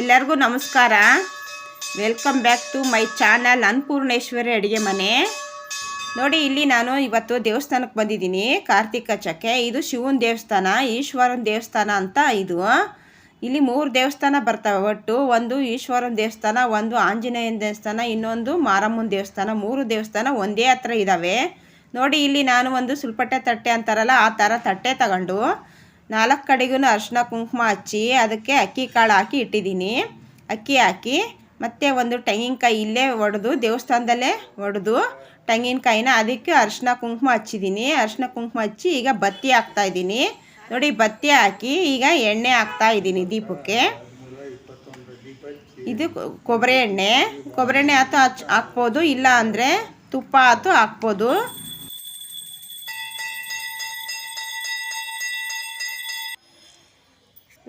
ಎಲ್ಲರಿಗೂ ನಮಸ್ಕಾರ. Welcome back to my channel Annapoorneshwari ಅಡುಗೆ ಮನೆ. ನೋಡಿ, ಇಲ್ಲಿ ನಾನು ಇವತ್ತು ದೇವಸ್ಥಾನಕ್ಕೆ ಬಂದಿದ್ದೀನಿ, ಕಾರ್ತಿಕ ಚಕ್ಕೆ ಇದು ಶಿವನ ದೇವಸ್ಥಾನ, ಈಶ್ವರನ ದೇವಸ್ಥಾನ ಅಂತ ಇದು. ಇಲ್ಲಿ ಮೂರು ದೇವಸ್ಥಾನ ಬರ್ತವೆ ಒಟ್ಟು. ಒಂದು ಈಶ್ವರನ ದೇವಸ್ಥಾನ, ಒಂದು ಆಂಜನೇಯನ ದೇವಸ್ಥಾನ, ಇನ್ನೊಂದು ಮಾರಮ್ಮನ ದೇವಸ್ಥಾನ. ಮೂರು ದೇವಸ್ಥಾನ ಒಂದೇ ಹತ್ರ ಇದ್ದಾವೆ ನೋಡಿ, ಇಲ್ಲಿ ನಾನು ಒಂದು ಸುಲ್ಪಟ್ಟೆ ತಟ್ಟೆ ಅಂತಾರಲ್ಲ, ಆ ಥರ ತಟ್ಟೆ ತಗೊಂಡು ನಾಲ್ಕು ಕಡೆಗೂ ಅರಿಶಿನ ಕುಂಕುಮ ಹಚ್ಚಿ ಅದಕ್ಕೆ ಅಕ್ಕಿ ಕಾಳು ಹಾಕಿ ಇಟ್ಟಿದ್ದೀನಿ. ಅಕ್ಕಿ ಹಾಕಿ ಮತ್ತು ಒಂದು ತೆಂಗಿನಕಾಯಿ ಇಲ್ಲೇ ಒಡೆದು ದೇವಸ್ಥಾನದಲ್ಲೇ ಒಡೆದು ತೆಂಗಿನಕಾಯಿನ ಅದಕ್ಕೆ ಅರಿಶಿನ ಕುಂಕುಮ ಹಚ್ಚಿದ್ದೀನಿ. ಅರಿಶಿನ ಕುಂಕುಮ ಹಚ್ಚಿ ಈಗ ಬತ್ತಿ ಹಾಕ್ತಾಯಿದ್ದೀನಿ ನೋಡಿ, ಬತ್ತಿ ಹಾಕಿ ಈಗ ಎಣ್ಣೆ ಹಾಕ್ತಾ ಇದ್ದೀನಿ ದೀಪಕ್ಕೆ. ಇದು ಕೊಬ್ಬರಿ ಎಣ್ಣೆ. ಕೊಬ್ಬರಿ ಎಣ್ಣೆ ಆತು ಹಚ್, ಹಾಕ್ಬೋದು, ಇಲ್ಲ ಅಂದರೆ ತುಪ್ಪ ಆತು ಹಾಕ್ಬೋದು.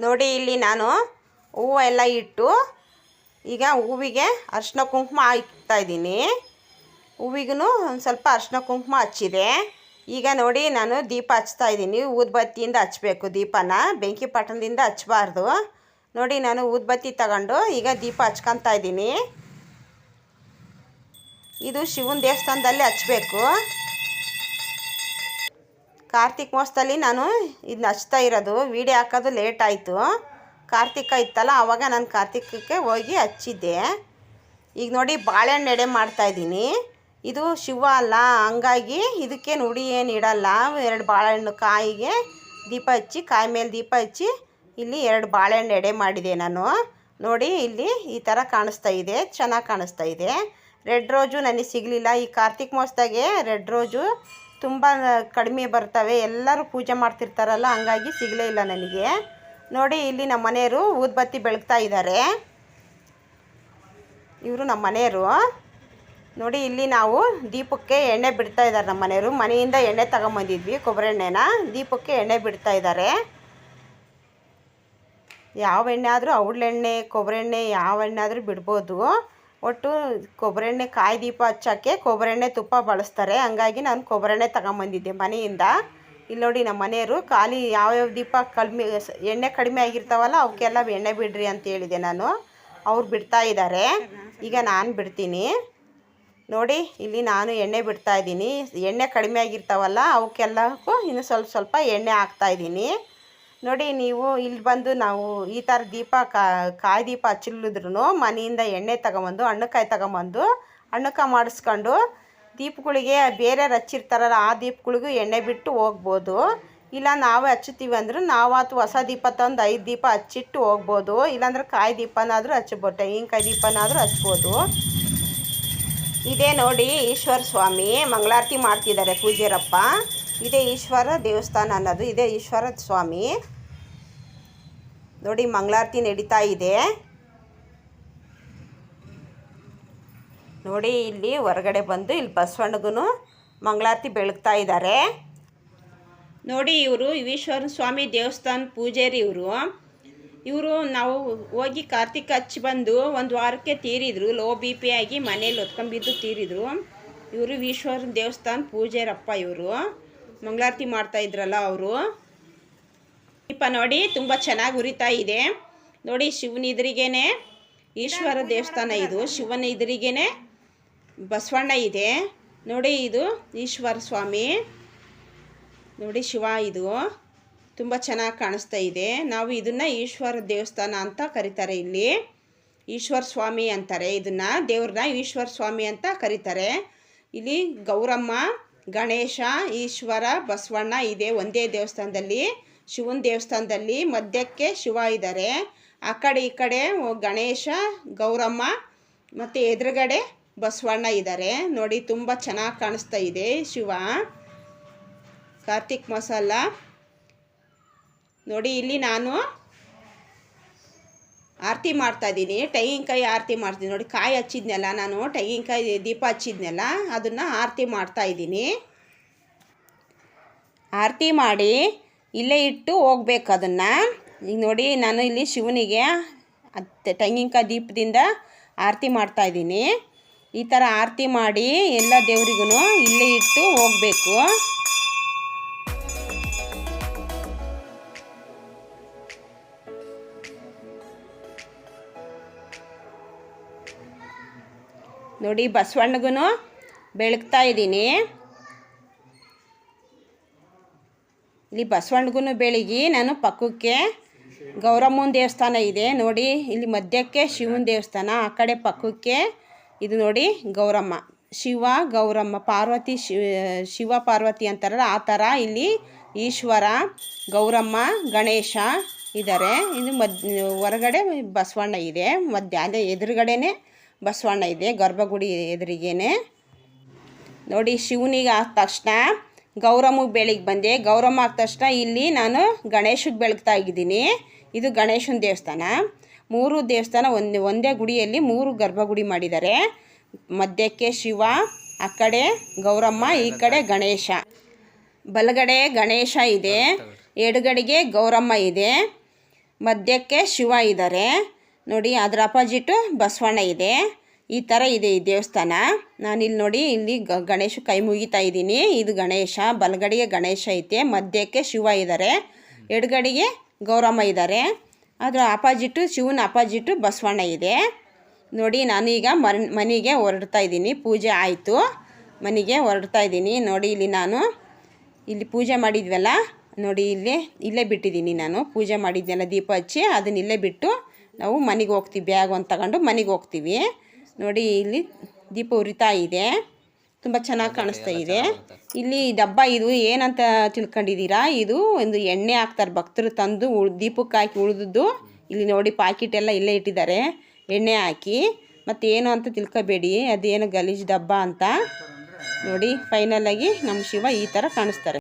ನೋಡಿ ಇಲ್ಲಿ ನಾನು ಹೂವು ಎಲ್ಲ ಇಟ್ಟು ಈಗ ಹೂವಿಗೆ ಅರ್ಶಿನ ಕುಂಕುಮ ಇದ್ದೀನಿ. ಹೂವಿಗೂ ಒಂದು ಸ್ವಲ್ಪ ಅರ್ಶಿನ ಕುಂಕುಮ ಹಚ್ಚಿದೆ. ಈಗ ನೋಡಿ ನಾನು ದೀಪ ಹಚ್ತಾ ಇದ್ದೀನಿ. ಊದ್ಬತ್ತಿಯಿಂದ ಹಚ್ಚಬೇಕು ದೀಪನ. ಬೆಂಕಿ ಪಟ್ಟಣದಿಂದ ಹಚ್ಚಬಾರ್ದು ನೋಡಿ ನಾನು ಊದ್ಬತ್ತಿ ತಗೊಂಡು ಈಗ ದೀಪ ಹಚ್ಕೊತಾ ಇದ್ದೀನಿ. ಇದು ಶಿವನ ದೇವಸ್ಥಾನದಲ್ಲಿ ಹಚ್ಚಬೇಕು ಕಾರ್ತಿಕ್ ಮಾಸದಲ್ಲಿ ನಾನು ಇದನ್ನ ಹಚ್ತಾ ಇರೋದು. ವೀಡಿಯೋ ಹಾಕೋದು ಲೇಟ್ ಆಯಿತು. ಕಾರ್ತಿಕ ಇತ್ತಲ್ಲ ಆವಾಗ ನಾನು ಕಾರ್ತಿಕಕ್ಕೆ ಹೋಗಿ ಹಚ್ಚಿದ್ದೆ. ಈಗ ನೋಡಿ ಬಾಳೆಹಣ್ಣು ಎಡೆ ಮಾಡ್ತಾಯಿದ್ದೀನಿ ಇದು ಶಿವ ಅಲ್ಲ, ಹಂಗಾಗಿ ಇದಕ್ಕೆ ನುಡಿ ಏನು ಇಡಲ್ಲ. ಎರಡು ಬಾಳೆಹಣ್ಣು ಕಾಯಿಗೆ ದೀಪ ಹಚ್ಚಿ, ಕಾಯಿ ಮೇಲೆ ದೀಪ ಹಚ್ಚಿ ಇಲ್ಲಿ ಎರಡು ಬಾಳೆಹಣ್ಣು ಎಡೆ ಮಾಡಿದೆ ನಾನು. ನೋಡಿ ಇಲ್ಲಿ ಈ ಥರ ಕಾಣಿಸ್ತಾ ಇದೆ, ಚೆನ್ನಾಗಿ ಕಾಣಿಸ್ತಾ ಇದೆ. ರೆಡ್ ರೋಜು ನನಗೆ ಸಿಗಲಿಲ್ಲ. ಈ ಕಾರ್ತಿಕ್ ಮಾಸದಾಗೆ ರೆಡ್ ರೋಜು ತುಂಬ ಕಡಿಮೆ ಬರ್ತವೆ, ಎಲ್ಲರೂ ಪೂಜೆ ಮಾಡ್ತಿರ್ತಾರಲ್ಲ, ಹಂಗಾಗಿ ಸಿಗಲೇ ಇಲ್ಲ ನನಗೆ. ನೋಡಿ, ಇಲ್ಲಿ ನಮ್ಮ ಮನೆಯವರು ಊದ್ಬತ್ತಿ ಬೆಳಗ್ತಾ ಇದ್ದಾರೆ. ಇವರು ನಮ್ಮ ಮನೆಯವರು. ನೋಡಿ, ಇಲ್ಲಿ ನಾವು ದೀಪಕ್ಕೆ ಎಣ್ಣೆ ಬಿಡ್ತಾ ಇದ್ದಾರೆ ನಮ್ಮ ಮನೆಯವರು. ಮನೆಯಿಂದ ಎಣ್ಣೆ ತಗೊಂಬಂದಿದ್ವಿ, ಕೊಬ್ಬರಿ ಎಣ್ಣೆನ. ದೀಪಕ್ಕೆ ಎಣ್ಣೆ ಬಿಡ್ತಾ ಇದ್ದಾರೆ. ಯಾವ ಎಣ್ಣೆ ಆದರೂ ಔಡ್ಲೆಣ್ಣೆ ಕೊಬ್ಬರಿ ಎಣ್ಣೆ, ಯಾವ ಎಣ್ಣೆ ಆದರೂ ಬಿಡ್ಬೋದು. ಒಟ್ಟು ಕೊಬ್ಬರಿ ಎಣ್ಣೆ ಕಾಯಿ ದೀಪ ಹಚ್ಚೋಕ್ಕೆ ಕೊಬ್ಬರಿ ಎಣ್ಣೆ ತುಪ್ಪ ಬಳಸ್ತಾರೆ. ಹಂಗಾಗಿ ನಾನು ಕೊಬ್ಬರಿ ಎಣ್ಣೆ ತಗೊಂಬಂದಿದ್ದೆ ಮನೆಯಿಂದ. ಇಲ್ಲಿ ನೋಡಿ ನಮ್ಮ ಮನೆಯವರು ಖಾಲಿ ಯಾವ್ಯಾವ ದೀಪ ಕಡಿಮೆ ಎಣ್ಣೆ ಕಡಿಮೆ ಆಗಿರ್ತಾವಲ್ಲ ಅವಕ್ಕೆಲ್ಲ ಎಣ್ಣೆ ಬಿಡ್ರಿ ಅಂತ ಹೇಳಿದೆ ನಾನು. ಅವ್ರು ಬಿಡ್ತಾ ಇದ್ದಾರೆ. ಈಗ ನಾನು ಬಿಡ್ತೀನಿ. ನೋಡಿ ಇಲ್ಲಿ ನಾನು ಎಣ್ಣೆ ಬಿಡ್ತಾ ಇದ್ದೀನಿ. ಎಣ್ಣೆ ಕಡಿಮೆ ಆಗಿರ್ತಾವಲ್ಲ ಅವಕ್ಕೆಲ್ಲಕ್ಕೂ ಇನ್ನು ಸ್ವಲ್ಪ ಸ್ವಲ್ಪ ಎಣ್ಣೆ ಹಾಕ್ತಾ ಇದ್ದೀನಿ. ನೋಡಿ, ನೀವು ಇಲ್ಲಿ ಬಂದು ನಾವು ಈ ಥರ ದೀಪ ಕಾಯಿ ದೀಪ ಹಚ್ಚಿಲ್ಲದ್ರೂ ಮನೆಯಿಂದ ಎಣ್ಣೆ ತಗೊಂಬಂದು, ಹಣ್ಣುಕಾಯಿ ತಗೊಂಬಂದು ಹಣ್ಣುಕಾಯಿ ಮಾಡಿಸ್ಕೊಂಡು ದೀಪಗಳಿಗೆ ಬೇರೆ ಹಚ್ಚಿರ್ತಾರಲ್ಲ, ಆ ದೀಪಗಳಿಗೂ ಎಣ್ಣೆ ಬಿಟ್ಟು ಹೋಗ್ಬೋದು. ಇಲ್ಲ, ನಾವೇ ಹಚ್ಚುತ್ತೀವಿ ಅಂದ್ರೆ ನಾವಾತು ಹೊಸ ದೀಪ ತಂದು ಐದು ದೀಪ ಹಚ್ಚಿಟ್ಟು ಹೋಗ್ಬೋದು. ಇಲ್ಲಾಂದ್ರೆ ಕಾಯಿ ದೀಪನಾದರೂ ಹಚ್ಬೋದು ತೆಂಗಿನಕಾಯಿ ದೀಪನಾದರೂ ಹಚ್ಬೋದು. ಇದೇ ನೋಡಿ ಈಶ್ವರ ಸ್ವಾಮಿ ಮಂಗಳಾರತಿ ಮಾಡ್ತಿದ್ದಾರೆ ಪೂಜಾರಪ್ಪ ಇದೇ ಈಶ್ವರ ದೇವಸ್ಥಾನ ಅನ್ನೋದು, ಇದೇ ಈಶ್ವರ ಸ್ವಾಮಿ. ನೋಡಿ, ಮಂಗಳಾರತಿ ನಡೀತಾ ಇದೆ. ನೋಡಿ, ಇಲ್ಲಿ ಹೊರಗಡೆ ಬಂದು ಇಲ್ಲಿ ಬಸವಣ್ಣಗೂ ಮಂಗಳಾರತಿ ಬೆಳಗ್ತಾ ಇದ್ದಾರೆ. ನೋಡಿ, ಇವರು ಈಶ್ವರ ಸ್ವಾಮಿ ದೇವಸ್ಥಾನ ಪೂಜಾರಿ ಇವರು. ಇವರು ನಾವು ಹೋಗಿ ಕಾರ್ತಿಕ್ ಹಚ್ಚಿ ಬಂದು ಒಂದು ವಾರಕ್ಕೆ ತೀರಿದ್ರು, ಲೋ ಬಿ ಪಿ ಆಗಿ ಮನೇಲಿ ಹೊತ್ಕೊಂಬಿದ್ದು ತೀರಿದ್ರು. ಇವರು ಈಶ್ವರ ದೇವಸ್ಥಾನ ಪೂಜಾರಪ್ಪ ಇವರು. ಮಂಗಳಾರತಿ ಮಾಡ್ತಾ ಇದ್ರಲ್ಲ ಅವರು. ದೀಪ ನೋಡಿ, ತುಂಬ ಚೆನ್ನಾಗಿ ಉರಿತಾ ಇದೆ. ನೋಡಿ, ಶಿವನ ಎದುರಿಗೇನೆ ಈಶ್ವರ ದೇವಸ್ಥಾನ ಇದು. ಶಿವನ ಎದುರಿಗೇನೆ ಬಸವಣ್ಣ ಇದೆ. ನೋಡಿ, ಇದು ಈಶ್ವರ ಸ್ವಾಮಿ. ನೋಡಿ, ಶಿವ ಇದು. ತುಂಬ ಚೆನ್ನಾಗಿ ಕಾಣಿಸ್ತಾ ಇದೆ. ನಾವು ಇದನ್ನು ಈಶ್ವರ ದೇವಸ್ಥಾನ ಅಂತ ಕರೀತಾರೆ ಇಲ್ಲಿ. ಈಶ್ವರ ಸ್ವಾಮಿ ಅಂತಾರೆ. ಇದನ್ನು ದೇವ್ರನ್ನ ಈಶ್ವರ ಸ್ವಾಮಿ ಅಂತ ಕರೀತಾರೆ. ಇಲ್ಲಿ ಗೌರಮ್ಮ ಗಣೇಶ, ಈಶ್ವರ, ಬಸವಣ್ಣ ಇದೆ ಒಂದೇ ದೇವಸ್ಥಾನದಲ್ಲಿ. ಶಿವನ ದೇವಸ್ಥಾನದಲ್ಲಿ ಮಧ್ಯಕ್ಕೆ ಶಿವ ಇದ್ದಾರೆ ಆ ಕಡೆ ಈ ಕಡೆ ಗಣೇಶ, ಗೌರಮ್ಮ ಮತ್ತು ಎದುರುಗಡೆ ಬಸವಣ್ಣ ಇದ್ದಾರೆ ನೋಡಿ ತುಂಬ ಚೆನ್ನಾಗಿ ಕಾಣಿಸ್ತಾ ಇದೆ ಶಿವ. ಕಾರ್ತಿಕ್ ಮಸಾಲ. ನೋಡಿ ಇಲ್ಲಿ ನಾನು ಆರತಿ ಮಾಡ್ತಾ ಇದ್ದೀನಿ. ತೆಂಗಿನಕಾಯಿ ಆರತಿ ಮಾಡ್ತೀನಿ. ನೋಡಿ, ಕಾಯಿ ಹಚ್ಚಿದ್ನಲ್ಲ ನಾನು. ತೆಂಗಿನಕಾಯಿ ದೀಪ ಹಚ್ಚಿದ್ನಲ್ಲ, ಅದನ್ನು ಆರತಿ ಮಾಡ್ತಾ ಇದ್ದೀನಿ. ಆರತಿ ಮಾಡಿ ಇಲ್ಲೇ ಇಟ್ಟು ಹೋಗ್ಬೇಕು ಅದನ್ನು. ಈಗ ನೋಡಿ, ನಾನು ಇಲ್ಲಿ ಶಿವನಿಗೆ ಅತ್ತೆ ತೆಂಗಿನಕಾಯಿ ದೀಪದಿಂದ ಆರತಿ ಮಾಡ್ತಾ ಇದ್ದೀನಿ. ಈ ಥರ ಆರತಿ ಮಾಡಿ ಎಲ್ಲ ದೇವರಿಗೂ ಇಲ್ಲೇ ಇಟ್ಟು ಹೋಗಬೇಕು. ನೋಡಿ ಬಸವಣ್ಣಗೂ ಬೆಳಗ್ತಾ ಇದ್ದೀನಿ. ಇಲ್ಲಿ ಬಸವಣ್ಣಗೂ ಬೆಳಗಿ ನಾನು ಪಕ್ಕಕ್ಕೆ ಗೌರಮ್ಮನ ದೇವಸ್ಥಾನ ಇದೆ. ನೋಡಿ, ಇಲ್ಲಿ ಮಧ್ಯಕ್ಕೆ ಶಿವನ ದೇವಸ್ಥಾನ, ಆ ಕಡೆ ಪಕ್ಕಕ್ಕೆ ಇದು ನೋಡಿ ಗೌರಮ್ಮ. ಶಿವ, ಗೌರಮ್ಮ, ಪಾರ್ವತಿ ಶಿವ ಶಿವ, ಪಾರ್ವತಿ ಅಂತಾರಲ್ಲ, ಆ ಥರ ಇಲ್ಲಿ ಈಶ್ವರ, ಗೌರಮ್ಮ, ಗಣೇಶ ಇದ್ದಾರೆ. ಇದು ಮದ್, ಹೊರಗಡೆ ಬಸವಣ್ಣ ಇದೆ. ಮಧ್ಯ ಅದೇ ಎದುರುಗಡೆನೇ ಬಸವಣ್ಣ ಇದೆ ಗರ್ಭಗುಡಿ ಎದುರಿಗೇನೆ. ನೋಡಿ ಶಿವನಿಗೆ ಆದ ತಕ್ಷಣ ಗೌರಮ್ಮಗೆ ಬೆಳಿಗ್ಗೆ ಬಂದೆ. ಗೌರಮ್ಮ ಆದ ತಕ್ಷಣ ಇಲ್ಲಿ ನಾನು ಗಣೇಶಗೆ ಬೆಳಗ್ತಾ ಇದ್ದೀನಿ. ಇದು ಗಣೇಶನ ದೇವಸ್ಥಾನ. ಮೂರು ದೇವಸ್ಥಾನ ಒಂದು ಒಂದೇ ಗುಡಿಯಲ್ಲಿ ಮೂರು ಗರ್ಭಗುಡಿ ಮಾಡಿದ್ದಾರೆ. ಮಧ್ಯಕ್ಕೆ ಶಿವ ಆ ಕಡೆ ಗೌರಮ್ಮ ಈ ಕಡೆ ಗಣೇಶ. ಬಲಗಡೆ ಗಣೇಶ ಇದೆ. ಎಡಗಡೆಗೆ ಗೌರಮ್ಮ ಇದೆ. ಮಧ್ಯಕ್ಕೆ ಶಿವ ಇದ್ದಾರೆ. ನೋಡಿ, ಅದರ ಅಪೋಸಿಟು ಬಸವಣ್ಣ ಇದೆ. ಈ ಥರ ಇದೆ ಈ ದೇವಸ್ಥಾನ. ನಾನಿಲ್ಲಿ ನೋಡಿ, ಇಲ್ಲಿ ಗಣೇಶ ಕೈ ಮುಗಿತಾ ಇದ್ದೀನಿ. ಇದು ಗಣೇಶ, ಬಲಗಡೆಗೆ ಗಣೇಶ ಐತೆ, ಮಧ್ಯಕ್ಕೆ ಶಿವ ಇದ್ದಾರೆ ಎಡಗಡೆಗೆ ಗೌರಮ್ಮ ಇದ್ದಾರೆ ಅದರ ಅಪಾಜಿಟು ಶಿವನ ಅಪಾಜಿಟು ಬಸವಣ್ಣ ಇದೆ. ನೋಡಿ, ನಾನೀಗ ಮನ್ ಮನೆಗೆ ಹೊರಡ್ತಾ ಇದ್ದೀನಿ. ಪೂಜೆ ಆಯಿತು. ಮನೆಗೆ ಹೊರಡ್ತಾ ಇದ್ದೀನಿ. ನೋಡಿ, ಇಲ್ಲಿ ನಾನು ಇಲ್ಲಿ ಪೂಜೆ ಮಾಡಿದ್ವಲ್ಲ, ನೋಡಿ, ಇಲ್ಲಿ, ಇಲ್ಲೇ ಬಿಟ್ಟಿದ್ದೀನಿ ನಾನು. ಪೂಜೆ ಮಾಡಿದ್ನೆಲ್ಲ ದೀಪ ಹಚ್ಚಿ, ಅದನ್ನ ಇಲ್ಲೇ ಬಿಟ್ಟು ನಾವು ಮನೆಗೆ ಹೋಗ್ತೀವಿ ಬ್ಯಾಗ್ ಒಂದು ತಗೊಂಡು ಮನೆಗೆ ಹೋಗ್ತೀವಿ. ನೋಡಿ ಇಲ್ಲಿ ದೀಪ ಉರಿತಾ ಇದೆ. ತುಂಬ ಚೆನ್ನಾಗಿ ಕಾಣಿಸ್ತಾ ಇದೆ. ಇಲ್ಲಿ ಡಬ್ಬ ಇದು ಏನಂತ ತಿಳ್ಕೊಂಡಿದ್ದೀರಾ? ಇದು ಒಂದು ಎಣ್ಣೆ ಹಾಕ್ತಾರೆ ಭಕ್ತರು ತಂದು ಉಳ್ ದೀಪಕ್ಕೆ ಹಾಕಿ ಉಳಿದದ್ದು. ಇಲ್ಲಿ ನೋಡಿ ಪಾಕಿಟ್ ಎಲ್ಲ ಇಲ್ಲೇ ಇಟ್ಟಿದ್ದಾರೆ. ಎಣ್ಣೆ ಹಾಕಿ. ಮತ್ತು ಏನು ಅಂತ ತಿಳ್ಕೊಬೇಡಿ ಅದೇನು ಗಲೀಜು ಡಬ್ಬ ಅಂತ. ನೋಡಿ ಫೈನಲಾಗಿ ನಮ್ಮ ಶಿವ ಈ ಥರ ಕಾಣಿಸ್ತಾರೆ.